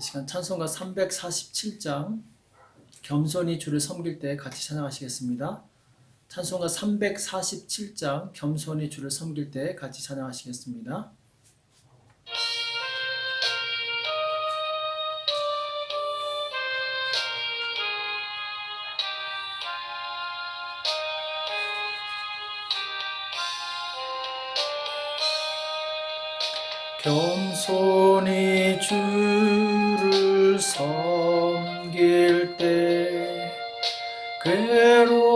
이 시간 찬송가 347장 겸손히 주를 섬길 때 같이 찬양하시겠습니다. 찬송가 347장 겸손히 주를 섬길 때 같이 찬양하시겠습니다. 겸손히 주를 섬길 때 괴로운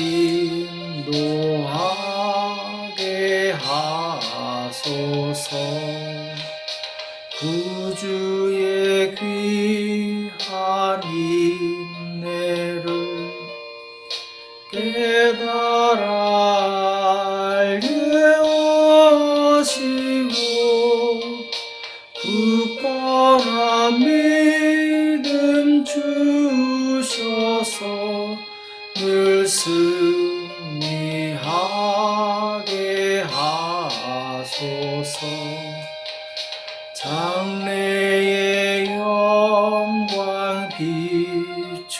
인도하게 하소서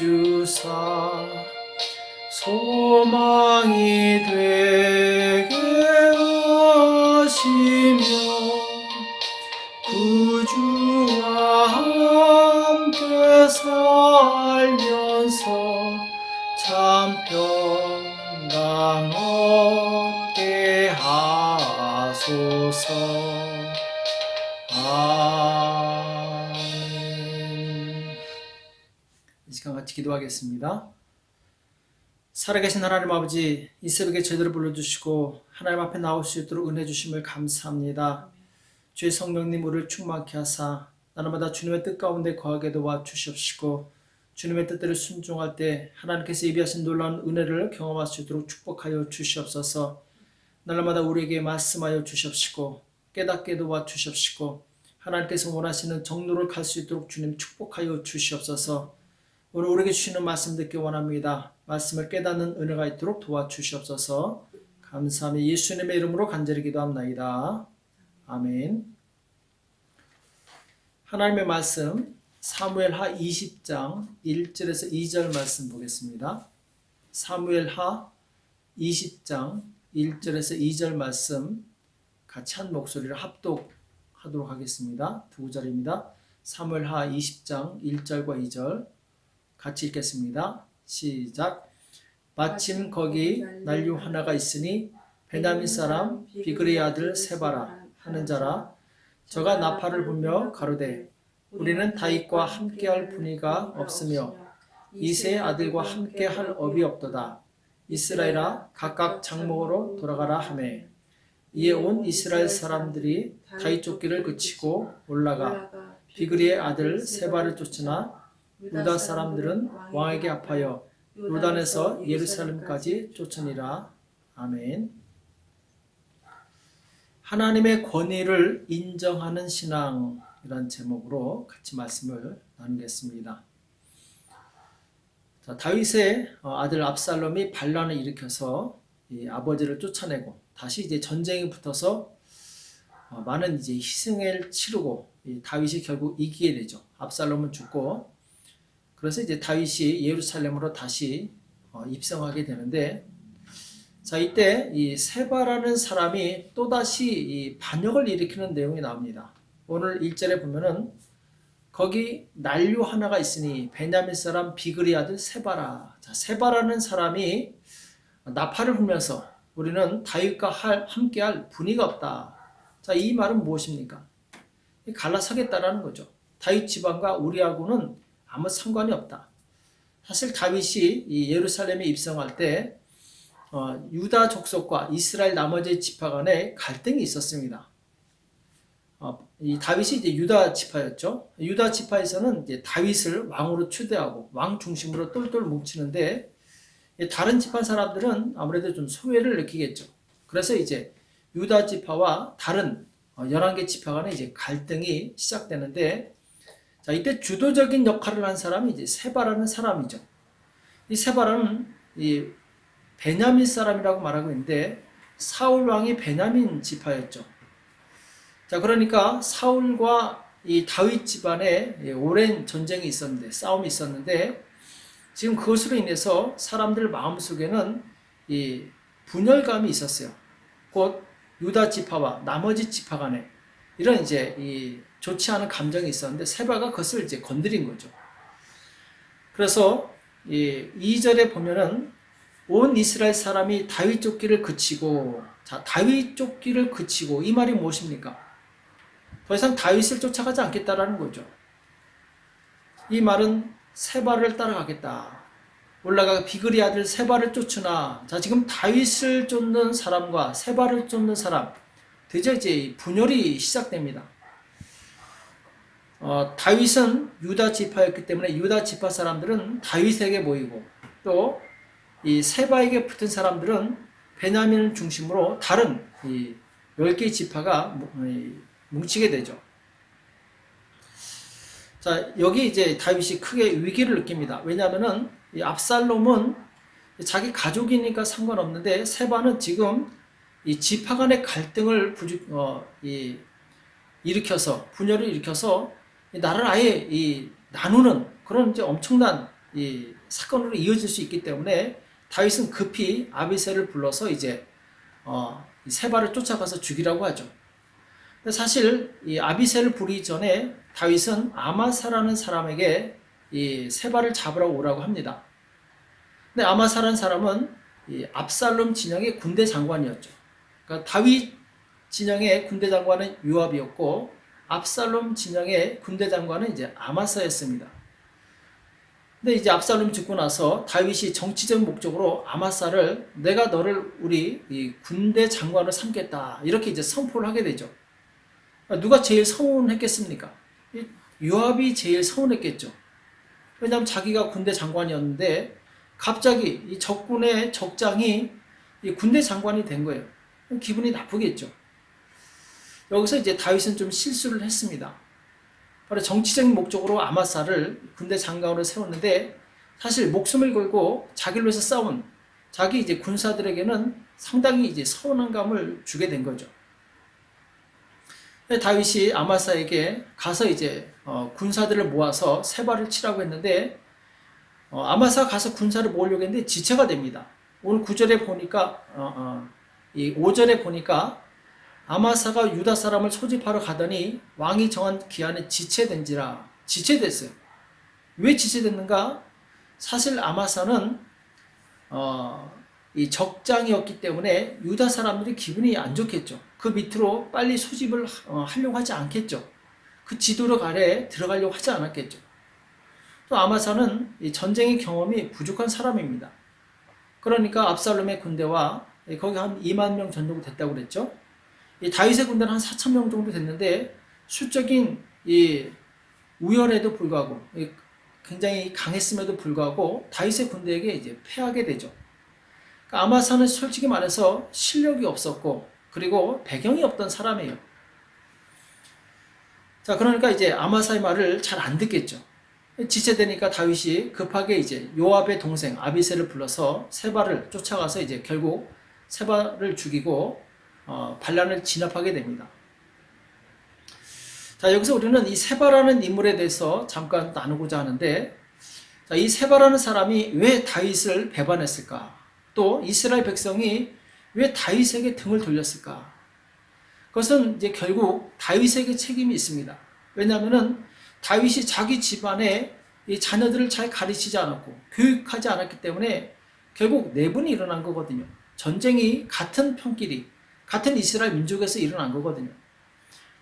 비추사 소망이 되게 하시며 구주와 함께 살면서 참 평강 얻게 하소서 같이 기도하겠습니다. 살아계신 하나님 아버지, 이 새벽에 저희들을 불러주시고 하나님 앞에 나올 수 있도록 은혜 주심을 감사합니다. 주의 성령님 우리를 충만케 하사 날마다 주님의 뜻 가운데 거하게 도와 주시옵시고 주님의 뜻대로 순종할 때 하나님께서 예비하신 놀라운 은혜를 경험할 수 있도록 축복하여 주시옵소서. 날마다 우리에게 말씀하여 주시옵시고 깨닫게 도와 주시옵시고 하나님께서 원하시는 정로를 갈 수 있도록 주님 축복하여 주시옵소서. 오늘 우리에게 주시는 말씀 듣기 원합니다. 말씀을 깨닫는 은혜가 있도록 도와주시옵소서. 감사하며 예수님의 이름으로 간절히 기도합나이다. 아멘. 하나님의 말씀 사무엘하 20장 1절에서 2절 말씀 보겠습니다. 사무엘하 20장 1절에서 2절 말씀 같이 한 목소리를 합독하도록 하겠습니다. 두 구절입니다. 사무엘하 20장 1절과 2절 같이 읽겠습니다. 시작. 마침 거기 난류 하나가 있으니 베냐민 사람 비그리의 아들 세바라 하는 자라 저가 나팔을 불며 가로되 우리는 다윗과 함께할 분이가 없으며 이세의 아들과 함께할 업이 없도다. 이스라엘아 각각 장목으로 돌아가라 하매 이에 온 이스라엘 사람들이 다윗 쫓기를 그치고 올라가 비그리의 아들 세바를 쫓으나 유다 사람들은 왕에게 아파여 요단에서 예루살렘까지 쫓으니라. 아멘. 하나님의 권위를 인정하는 신앙이란 제목으로 같이 말씀을 나누겠습니다. 자, 다윗의 어, 아들 압살롬이 반란을 일으켜서 이 아버지를 쫓아내고 다시 이제 전쟁이 붙어서 어, 많은 이제 희생을 치르고 이 다윗이 결국 이기게 되죠. 압살롬은 죽고 그래서 이제 다윗이 예루살렘으로 다시 어, 입성하게 되는데 자 이때 이 세바라는 사람이 또 다시 이 반역을 일으키는 내용이 나옵니다. 오늘 1절에 보면은 거기 난류 하나가 있으니 베냐민 사람 비그리 아들 세바라. 자 세바라는 사람이 나팔을 불면서 우리는 다윗과 할, 함께할 분위가 없다. 자 이 말은 무엇입니까? 갈라서겠다라는 거죠. 다윗 집안과 우리하고는 아무 상관이 없다. 사실 다윗이 이 예루살렘에 입성할 때 어, 유다 족속과 이스라엘 나머지 지파 간에 갈등이 있었습니다. 어, 이 다윗이 이제 유다 지파였죠. 유다 지파에서는 이제 다윗을 왕으로 추대하고 왕 중심으로 똘똘 뭉치는데 이 다른 지파 사람들은 아무래도 좀 소외를 느끼겠죠. 그래서 이제 유다 지파와 다른 어, 11개 지파 간에 이제 갈등이 시작되는데 자, 이때 주도적인 역할을 한 사람이 이제 세바라는 사람이죠. 이 세바라는 이 베냐민 사람이라고 말하고 있는데 사울 왕이 베냐민 지파였죠. 자, 그러니까 사울과 이 다윗 집안에 예, 오랜 전쟁이 있었는데 싸움이 있었는데 지금 그것으로 인해서 사람들 마음속에는 이 분열감이 있었어요. 곧 유다 지파와 나머지 지파 간에 이런 이제 이 좋지 않은 감정이 있었는데 세바가 그것을 이제 건드린 거죠. 그래서 이 2절에 보면은 온 이스라엘 사람이 다윗 쫓기를 그치고 자 다윗 쫓기를 그치고 이 말이 무엇입니까? 더 이상 다윗을 쫓아가지 않겠다라는 거죠. 이 말은 세바를 따라가겠다. 올라가 비그리 아들 세바를 쫓으나 자 지금 다윗을 쫓는 사람과 세바를 쫓는 사람 드디어 이제 분열이 시작됩니다. 어, 다윗은 유다 지파였기 때문에 유다 지파 사람들은 다윗에게 모이고 또 이 세바에게 붙은 사람들은 베냐민을 중심으로 다른 이 10개 지파가 뭉치게 되죠. 자, 여기 이제 다윗이 크게 위기를 느낍니다. 왜냐하면은 이 압살롬은 자기 가족이니까 상관없는데 세바는 지금 이 지파 간의 갈등을 부주, 어, 이, 일으켜서 분열을 일으켜서 이 나라를 아예 이 나누는 그런 이제 엄청난 이 사건으로 이어질 수 있기 때문에 다윗은 급히 아비셀을 불러서 이제 어, 이 세바를 쫓아가서 죽이라고 하죠. 사실 이 아비셀을 부리기 전에 다윗은 아마사라는 사람에게 이 세바를 잡으라고 오라고 합니다. 근데 아마사라는 사람은 이 압살롬 진영의 군대 장관이었죠. 그러니까 다윗 진영의 군대 장관은 요압이었고 압살롬 진영의 군대 장관은 이제 아마사였습니다. 근데 이제 압살롬이 죽고 나서 다윗이 정치적 목적으로 아마사를 내가 너를 우리 군대 장관을 삼겠다 이렇게 이제 선포를 하게 되죠. 누가 제일 서운했겠습니까? 요압이 제일 서운했겠죠. 왜냐하면 자기가 군대 장관이었는데 갑자기 이 적군의 적장이 이 군대 장관이 된 거예요. 기분이 나쁘겠죠. 여기서 이제 다윗은 좀 실수를 했습니다. 바로 정치적인 목적으로 아마사를 군대 장관으로 세웠는데 사실 목숨을 걸고 자기를 위해서 싸운 자기 이제 군사들에게는 상당히 이제 서운한 감을 주게 된 거죠. 다윗이 아마사에게 가서 이제 어, 군사들을 모아서 세발을 치라고 했는데 어, 아마사 가서 군사를 모으려고 했는데 지체가 됩니다. 오늘 9절에 보니까 어, 어, 이 5절에 보니까 아마사가 유다 사람을 소집하러 가더니 왕이 정한 기한에 지체된지라 지체됐어요. 왜 지체됐는가? 사실 아마사는 어, 이 적장이었기 때문에 유다 사람들이 기분이 안 좋겠죠. 그 밑으로 빨리 소집을 어, 하려고 하지 않겠죠. 그 지도력 아래 들어가려고 하지 않았겠죠. 또 아마사는 이 전쟁의 경험이 부족한 사람입니다. 그러니까 압살롬의 군대와 거기 한 2만 명 정도 됐다고 그랬죠. 이 다윗의 군대는 한 4천 명 정도 됐는데 수적인 이 우열에도 불구하고 굉장히 강했음에도 불구하고 다윗의 군대에게 이제 패하게 되죠. 그러니까 아마사는 솔직히 말해서 실력이 없었고 그리고 배경이 없던 사람이에요. 자, 그러니까 이제 아마사의 말을 잘 안 듣겠죠. 지체되니까 다윗이 급하게 이제 요압의 동생 아비셀을 불러서 세바를 쫓아가서 이제 결국 세바를 죽이고 어, 반란을 진압하게 됩니다. 자, 여기서 우리는 이 세바라는 인물에 대해서 잠깐 나누고자 하는데, 자, 이 세바라는 사람이 왜 다윗을 배반했을까? 또 이스라엘 백성이 왜 다윗에게 등을 돌렸을까? 그것은 이제 결국 다윗에게 책임이 있습니다. 왜냐하면은 다윗이 자기 집안에 이 자녀들을 잘 가르치지 않았고 교육하지 않았기 때문에 결국 내분이 일어난 거거든요. 전쟁이 같은 편끼리 같은 이스라엘 민족에서 일어난 거거든요.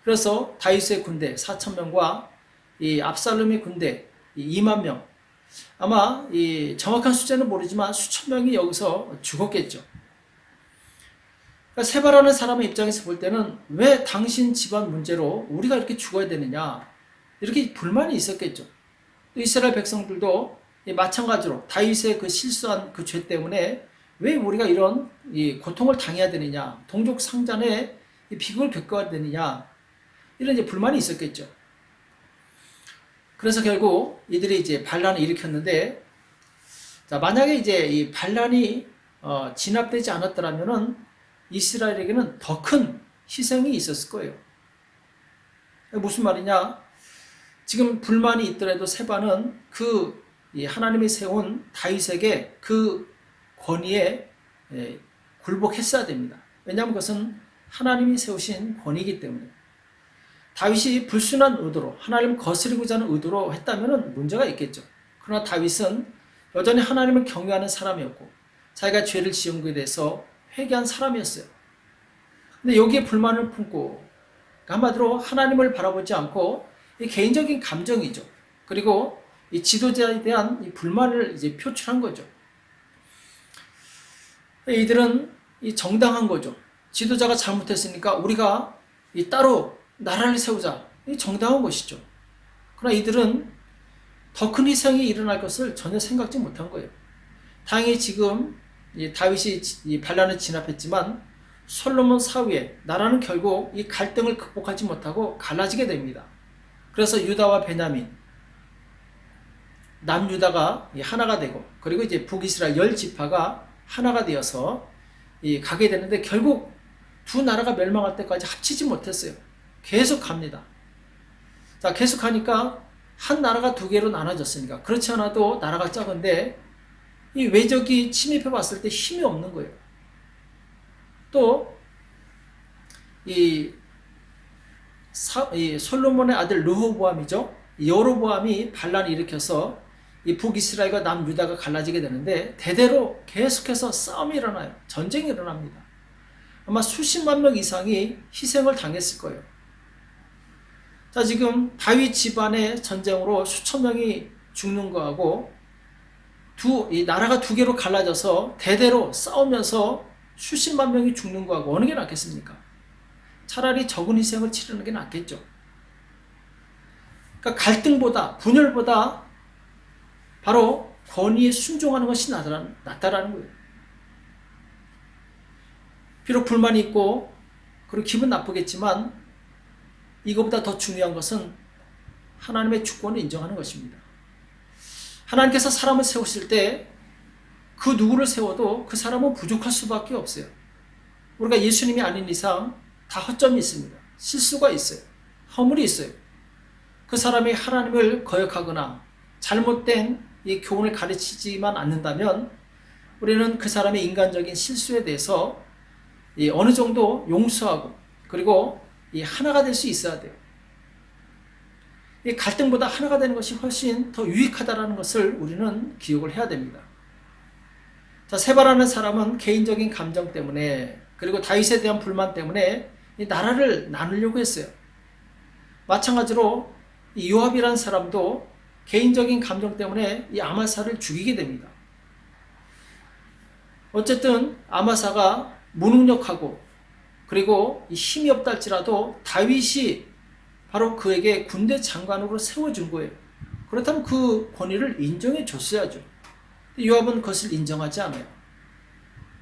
그래서 다윗의 군대 4천 명과 이 압살롬의 군대 이 2만 명. 아마 이 정확한 숫자는 모르지만 수천 명이 여기서 죽었겠죠. 그러니까 세바라는 사람의 입장에서 볼 때는 왜 당신 집안 문제로 우리가 이렇게 죽어야 되느냐 이렇게 불만이 있었겠죠. 또 이스라엘 백성들도 이 마찬가지로 다윗의 그 실수한 그 죄 때문에 왜 우리가 이런 이 고통을 당해야 되느냐 동족 상잔의 이 비극을 겪어야 되느냐 이런 이제 불만이 있었겠죠. 그래서 결국 이들이 이제 반란을 일으켰는데 자 만약에 이제 이 반란이 어, 진압되지 않았더라면은 이스라엘에게는 더 큰 희생이 있었을 거예요. 무슨 말이냐? 지금 불만이 있더라도 세바는 그 하나님이 세운 다윗에게 그 권위에 예, 굴복했어야 됩니다. 왜냐하면 그것은 하나님이 세우신 권위이기 때문에. 다윗이 불순한 의도로 하나님을 거스리고자 하는 의도로 했다면 문제가 있겠죠. 그러나 다윗은 여전히 하나님을 경외하는 사람이었고 자기가 죄를 지은 것에 대해서 회개한 사람이었어요. 근데 여기에 불만을 품고 한마디로 하나님을 바라보지 않고 개인적인 감정이죠. 그리고 이 지도자에 대한 이 불만을 이제 표출한 거죠. 이들은 이 정당한 거죠. 지도자가 잘못했으니까 우리가 이 따로 나라를 세우자. 이 정당한 것이죠. 그러나 이들은 더 큰 희생이 일어날 것을 전혀 생각지 못한 거예요. 다행히 지금 다윗이 이 반란을 진압했지만 솔로몬 사후에 나라는 결국 이 갈등을 극복하지 못하고 갈라지게 됩니다. 그래서 유다와 베냐민, 남유다가 하나가 되고 그리고 이제 북이스라엘 열 지파가 하나가 되어서 가게 되는데 결국 두 나라가 멸망할 때까지 합치지 못했어요. 계속 갑니다. 자, 계속 가니까 한 나라가 두 개로 나눠졌으니까 그렇지 않아도 나라가 작은데 이 외적이 침입해 봤을 때 힘이 없는 거예요. 또, 이, 사, 이 솔로몬의 아들 르호보암이죠. 여로보암이 반란을 일으켜서 이 북이스라엘과 남유다가 갈라지게 되는데 대대로 계속해서 싸움이 일어나요. 전쟁이 일어납니다. 아마 수십만 명 이상이 희생을 당했을 거예요. 자, 지금 다윗 집안의 전쟁으로 수천 명이 죽는 거하고 두, 이 나라가 두 개로 갈라져서 대대로 싸우면서 수십만 명이 죽는 거하고 어느 게 낫겠습니까? 차라리 적은 희생을 치르는 게 낫겠죠. 그러니까 갈등보다, 분열보다 바로 권위에 순종하는 것이 낫다라는 거예요. 비록 불만이 있고, 그리고 기분 나쁘겠지만, 이것보다 더 중요한 것은 하나님의 주권을 인정하는 것입니다. 하나님께서 사람을 세우실 때 그 누구를 세워도 그 사람은 부족할 수밖에 없어요. 우리가 예수님이 아닌 이상 다 허점이 있습니다. 실수가 있어요. 허물이 있어요. 그 사람이 하나님을 거역하거나 잘못된 이 교훈을 가르치지만 않는다면 우리는 그 사람의 인간적인 실수에 대해서 어느 정도 용서하고 그리고 하나가 될 수 있어야 돼요. 이 갈등보다 하나가 되는 것이 훨씬 더 유익하다는 것을 우리는 기억을 해야 됩니다. 자, 세바라는 사람은 개인적인 감정 때문에 그리고 다윗에 대한 불만 때문에 이 나라를 나누려고 했어요. 마찬가지로 이 요압이라는 사람도 개인적인 감정 때문에 이 아마사를 죽이게 됩니다. 어쨌든 아마사가 무능력하고 그리고 힘이 없다 할지라도 다윗이 바로 그에게 군대 장관으로 세워준 거예요. 그렇다면 그 권위를 인정해 줬어야죠. 요압은 그것을 인정하지 않아요.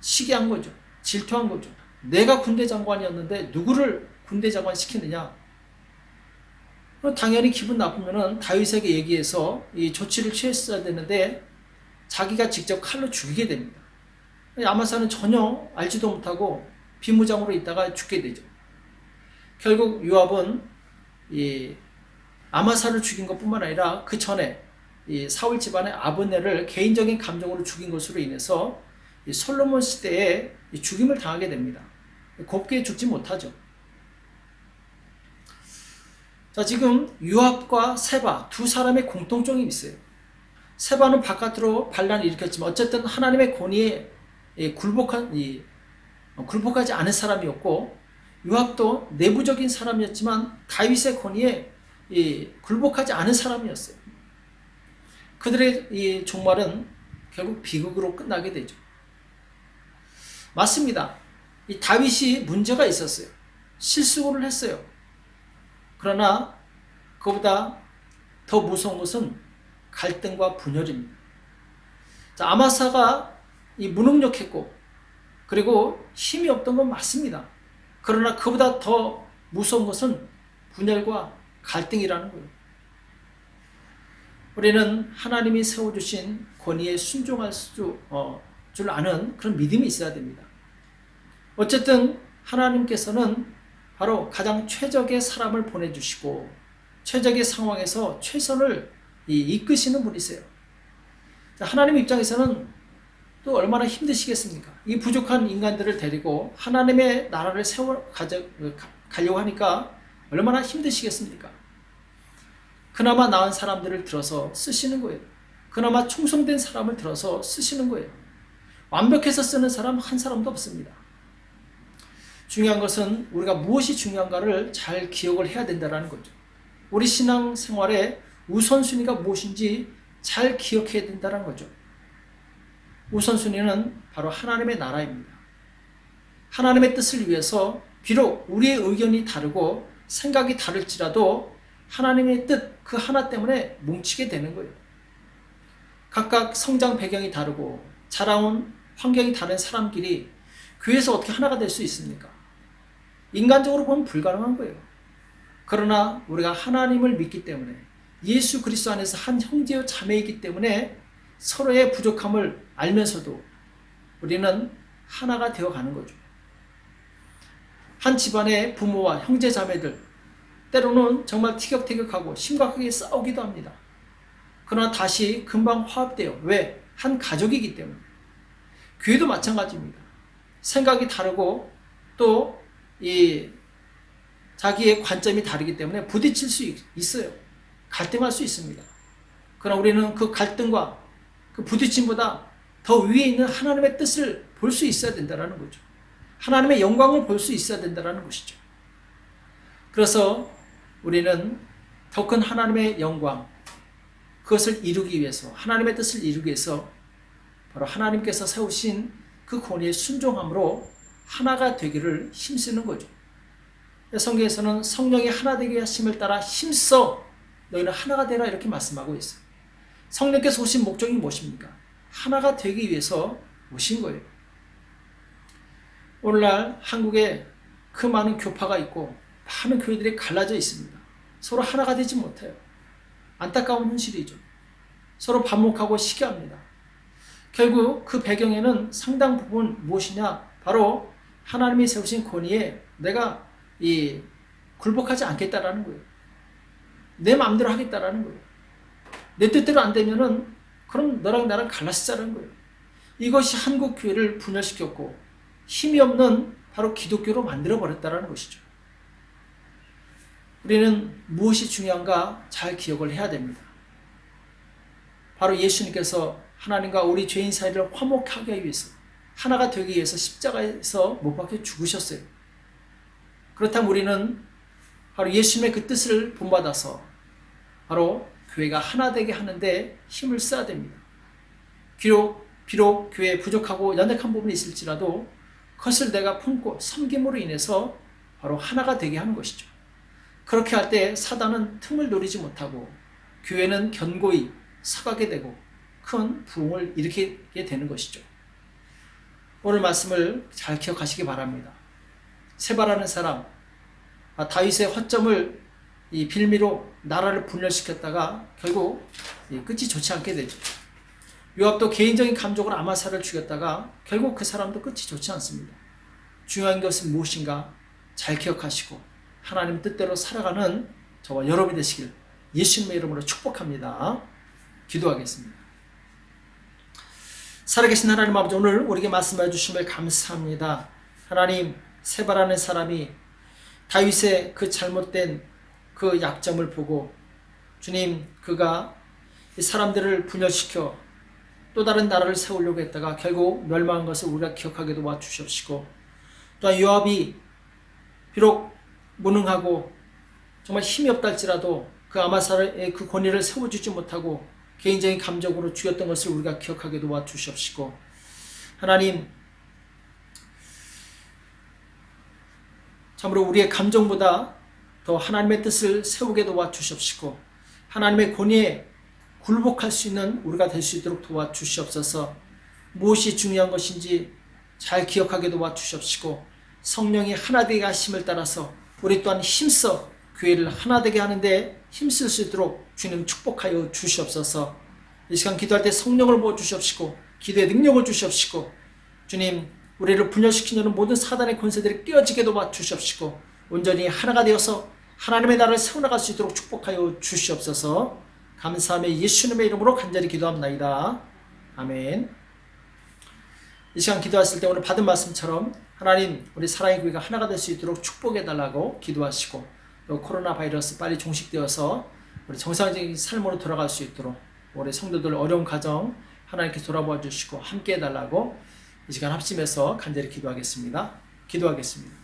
시기한 거죠. 질투한 거죠. 내가 군대 장관이었는데 누구를 군대 장관 시키느냐? 당연히 기분 나쁘면은 다윗에게 얘기해서 이 조치를 취했어야 되는데 자기가 직접 칼로 죽이게 됩니다. 아마사는 전혀 알지도 못하고 비무장으로 있다가 죽게 되죠. 결국 요압은 이 아마사를 죽인 것뿐만 아니라 그 전에 이 사울 집안의 아브네를 개인적인 감정으로 죽인 것으로 인해서 솔로몬 시대에 죽임을 당하게 됩니다. 곱게 죽지 못하죠. 자, 지금 유압과 세바 두 사람의 공통점이 있어요. 세바는 바깥으로 반란을 일으켰지만 어쨌든 하나님의 권위에 굴복한 이 굴복하지 않은 사람이었고 유압도 내부적인 사람이었지만 다윗의 권위에 굴복하지 않은 사람이었어요. 그들의 이 종말은 결국 비극으로 끝나게 되죠. 맞습니다. 이 다윗이 문제가 있었어요. 실수를 했어요. 그러나 그보다 더 무서운 것은 갈등과 분열입니다. 자, 아마사가 이 무능력했고 그리고 힘이 없던 건 맞습니다. 그러나 그보다 더 무서운 것은 분열과 갈등이라는 거예요. 우리는 하나님이 세워주신 권위에 순종할 수, 어, 줄 아는 그런 믿음이 있어야 됩니다. 어쨌든 하나님께서는 바로 가장 최적의 사람을 보내주시고 최적의 상황에서 최선을 이끄시는 분이세요. 하나님 입장에서는 또 얼마나 힘드시겠습니까? 이 부족한 인간들을 데리고 하나님의 나라를 세워 가져, 가려고 하니까 얼마나 힘드시겠습니까? 그나마 나은 사람들을 들어서 쓰시는 거예요. 그나마 충성된 사람을 들어서 쓰시는 거예요. 완벽해서 쓰는 사람 한 사람도 없습니다. 중요한 것은 우리가 무엇이 중요한가를 잘 기억을 해야 된다는 거죠. 우리 신앙 생활에 우선순위가 무엇인지 잘 기억해야 된다는 거죠. 우선순위는 바로 하나님의 나라입니다. 하나님의 뜻을 위해서 비록 우리의 의견이 다르고 생각이 다를지라도 하나님의 뜻 그 하나 때문에 뭉치게 되는 거예요. 각각 성장 배경이 다르고 자라온 환경이 다른 사람끼리 교회에서 어떻게 하나가 될 수 있습니까? 인간적으로 보면 불가능한 거예요. 그러나 우리가 하나님을 믿기 때문에 예수 그리스도 안에서 한 형제요 자매이기 때문에 서로의 부족함을 알면서도 우리는 하나가 되어 가는 거죠. 한 집안의 부모와 형제 자매들 때로는 정말 티격태격하고 심각하게 싸우기도 합니다. 그러나 다시 금방 화합돼요. 왜? 한 가족이기 때문에. 교회도 마찬가지입니다. 생각이 다르고 또 이 자기의 관점이 다르기 때문에 부딪힐 수 있어요. 갈등할 수 있습니다. 그러나 우리는 그 갈등과 그 부딪힘보다 더 위에 있는 하나님의 뜻을 볼 수 있어야 된다는 거죠. 하나님의 영광을 볼 수 있어야 된다는 것이죠. 그래서 우리는 더 큰 하나님의 영광, 그것을 이루기 위해서, 하나님의 뜻을 이루기 위해서 바로 하나님께서 세우신 그 권위에 순종함으로 하나가 되기를 힘쓰는 거죠. 성경에서는 성령이 하나 되게 하심을 따라 힘써 너희는 하나가 되라 이렇게 말씀하고 있어요. 성령께서 오신 목적이 무엇입니까? 하나가 되기 위해서 오신 거예요. 오늘날 한국에 그 많은 교파가 있고 많은 교회들이 갈라져 있습니다. 서로 하나가 되지 못해요. 안타까운 현실이죠. 서로 반목하고 시기합니다. 결국 그 배경에는 상당 부분 무엇이냐? 바로 하나님이 세우신 권위에 내가 이 굴복하지 않겠다라는 거예요. 내 마음대로 하겠다라는 거예요. 내 뜻대로 안 되면은 그럼 너랑 나랑 갈라지자는 거예요. 이것이 한국 교회를 분열시켰고 힘이 없는 바로 기독교로 만들어 버렸다라는 것이죠. 우리는 무엇이 중요한가 잘 기억을 해야 됩니다. 바로 예수님께서 하나님과 우리 죄인 사이를 화목하게 위해서 하나가 되기 위해서 십자가에서 못 박혀 죽으셨어요. 그렇다면 우리는 바로 예수님의 그 뜻을 본받아서 바로 교회가 하나 되게 하는데 힘을 써야 됩니다. 비록, 비록 교회에 부족하고 연약한 부분이 있을지라도 그것을 내가 품고 섬김으로 인해서 바로 하나가 되게 하는 것이죠. 그렇게 할 때 사단은 틈을 노리지 못하고 교회는 견고히 서가게 되고 큰 부흥을 일으키게 되는 것이죠. 오늘 말씀을 잘 기억하시기 바랍니다. 세바라는 사람, 아, 다윗의 허점을 이 빌미로 나라를 분열시켰다가 결국 끝이 좋지 않게 되죠. 요압도 개인적인 감정으로 아마사를 죽였다가 결국 그 사람도 끝이 좋지 않습니다. 중요한 것은 무엇인가 잘 기억하시고 하나님 뜻대로 살아가는 저와 여러분이 되시길 예수님의 이름으로 축복합니다. 기도하겠습니다. 살아계신 하나님 아버지 오늘 우리에게 말씀해 주심을 감사합니다. 하나님 세바라는 사람이 다윗의 그 잘못된 그 약점을 보고 주님 그가 사람들을 분열시켜 또 다른 나라를 세우려고 했다가 결국 멸망한 것을 우리가 기억하게 도와 주시옵시고 또한 요압이 비록 무능하고 정말 힘이 없다 할지라도 그 아마사의 그 권위를 세워주지 못하고 개인적인 감정으로 죽였던 것을 우리가 기억하게 도와 주시옵시고 하나님 참으로 우리의 감정보다 더 하나님의 뜻을 세우게 도와 주시옵시고 하나님의 권위에 굴복할 수 있는 우리가 될 수 있도록 도와 주시옵소서. 무엇이 중요한 것인지 잘 기억하게 도와 주시옵시고 성령이 하나 되게 하심을 따라서 우리 또한 힘써 교회를 하나 되게 하는데 힘쓸 수 있도록 주님 축복하여 주시옵소서. 이 시간 기도할 때 성령을 부어 주시옵시고 기도의 능력을 주시옵시고 주님 우리를 분열시키는 모든 사단의 권세들이 깨어지게 도와 주시옵시고 온전히 하나가 되어서 하나님의 나라를 세워나갈 수 있도록 축복하여 주시옵소서. 감사하며 예수님의 이름으로 간절히 기도합나이다. 아멘. 이 시간 기도하실 때 오늘 받은 말씀처럼 하나님 우리 사랑의 교회가 하나가 될 수 있도록 축복해 달라고 기도하시고 또 코로나 바이러스 빨리 종식되어서 우리 정상적인 삶으로 돌아갈 수 있도록 우리 성도들 어려운 가정 하나님께 돌아봐 주시고 함께 해 달라고 이 시간 합심해서 간절히 기도하겠습니다. 기도하겠습니다.